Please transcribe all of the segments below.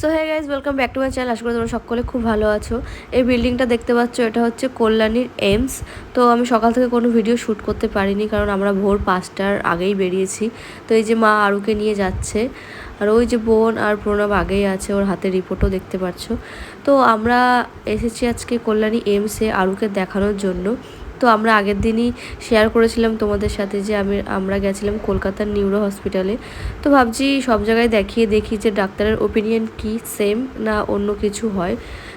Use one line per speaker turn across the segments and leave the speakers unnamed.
So হ্যাঁ guys welcome back to my channel আশা করি তোমরা সকলে খুব ভালো আছো। এই বিল্ডিংটা দেখতে পাচ্ছ, এটা হচ্ছে কল্যাণীর এমস তো আমি সকাল থেকে কোনো ভিডিও শ্যুট করতে পারিনি, কারণ আমরা ভোর পাঁচটার আগেই বেরিয়েছি। তো এই যে মা আরুকে নিয়ে যাচ্ছে, আর ওই যে বোন আর প্রণব আগেই আছে, ওর হাতে রিপোর্টও দেখতে পাচ্ছ। তো আমরা এসেছি আজকে কল্যাণী এমসে আরুকে দেখানোর জন্য। তো আমরা আগের দিনই শেয়ার করেছিলাম তোমাদের সাথে যে আমি, আমরা গেছিলাম কলকাতার নিউরো হসপিটালে তো ভাবছি সব জায়গায় দেখিয়ে দেখি যে ডাক্তারের ওপিনিয়ন কি সেম না অন্য কিছু হয়।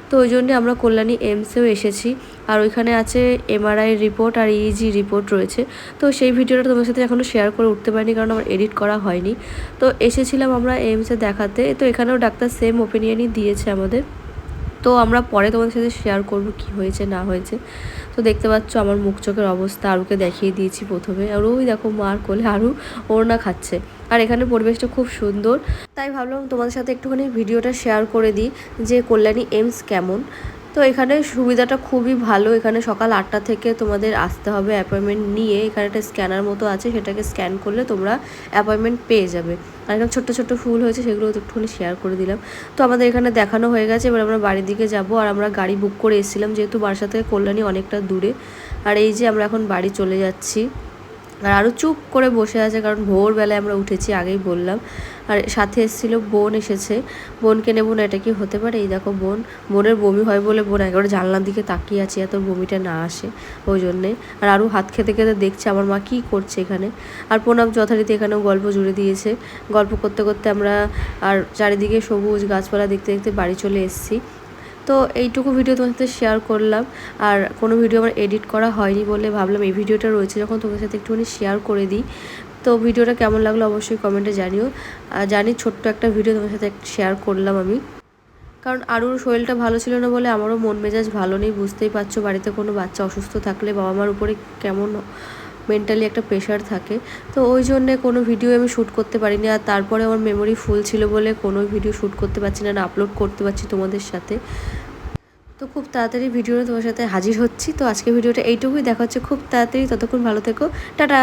তো ওই জন্যে আমরা কল্যাণী এমসেও এসেছি। আর ওইখানে আছে এমআরআই রিপোর্ট আর ইজি রিপোর্ট রয়েছে। তো সেই ভিডিওটা তোমার সাথে এখনও শেয়ার করে উঠতে পারিনি কারণ আমার এডিট করা হয়নি। তো এসেছিলাম আমরা এমসে দেখাতে। তো এখানেও ডাক্তার সেম ওপিনিয়নই দিয়েছে আমাদের। তো আমরা পরে তোমাদের সাথে শেয়ার করব কি হয়েছে, না হয়েছে। তো দেখতে পাচ্ছ আমার মুখ চোখের অবস্থা, আরুকে দেখিয়ে দিয়েছি প্রথমে। আর ওই দেখো মার কোলে আরু না খাচ্ছে। আর এখানে পরিবেশটা খুব সুন্দর। তাই ভাবলাম তোমাদের সাথে একটুখানি ভিডিওটা শেয়ার করে দিই যে কল্যাণী এমস কেমন। তো এখানে সুবিধাটা খুবই ভালো। এখানে সকাল আটটা থেকে তোমাদের আসতে হবে অ্যাপয়েন্টমেন্ট নিয়ে। এখানে একটা স্ক্যানার মতো আছে, সেটাকে স্ক্যান করলে তোমরা অ্যাপয়েন্টমেন্ট পেয়ে যাবে। আর এখানে ছোট্ট ছোট্ট ফুল হয়েছে, সেগুলো একটুখানি শেয়ার করে দিলাম। তো আমাদের এখানে দেখানো হয়ে গেছে, এবার আমরা বাড়ির দিকে যাব। আর আমরা গাড়ি বুক করে এসেছিলাম, যেহেতু বাসা থেকে কল্যাণী অনেকটা দূরে। আর এই যে আমরা এখন বাড়ি চলে যাচ্ছি। আর আরও চুপ করে বসে আছে, কারণ ভোরবেলায় আমরা উঠেছি, আগেই বললাম। আর সাথে এসেছিল বোন, এসেছে। বোনকে নেব না, এটা কি হতে পারে? এই দেখো বোন, বোনের বমি হয় বলে বোন একেবারে জানলার দিকে তাকিয়ে আছে, এত বমিটা না আসে ওই জন্যে। আর আরও হাত খেতে খেতে দেখছে আমার মা কী করছে এখানে। আর প্রণব যথারীতি এখানেও গল্প জুড়ে দিয়েছে। গল্প করতে করতে আমরা আর চারিদিকে সবুজ গাছপালা দেখতে দেখতে বাড়ি চলে এসেছি। তো এইটুকু ভিডিও তোমার সাথে শেয়ার করলাম। আর কোনো ভিডিও আমার এডিট করা হয়নি বলে ভাবলাম এই ভিডিওটা রয়েছে যখন তোমার সাথে একটুখানি শেয়ার করে দিই। তো ভিডিওটা কেমন লাগল অবশ্যই কমেন্টে জানিও। জানি ছোট্ট একটা ভিডিও তোমার সাথে শেয়ার করলাম আমি। কারণ আরুর শরীরটা ভালো ছিল না বলে আমারও মন মেজাজ ভালো নেই, বুঝতেই পারছ বাড়িতে কোনো বাচ্চা অসুস্থ থাকলে বাবা মার উপরে কেমন মেন্টালি একটা প্রেশার থাকে। তো ওই জন্যে কোনো ভিডিও আমি শ্যুট করতে পারিনি আর তারপরে আমার মেমোরি ফুল ছিল বলে কোনো ভিডিও শ্যুট করতে পারছি না আপলোড করতে পারছি তোমাদের সাথে। তো খুব তাড়াতাড়ি ভিডিওটা তোমার সাথে হাজির হচ্ছি। তো আজকে ভিডিওটা এইটুকুই। দেখা হচ্ছে খুব তাড়াতাড়ি। ততক্ষণ ভালো থেকো। টাটা!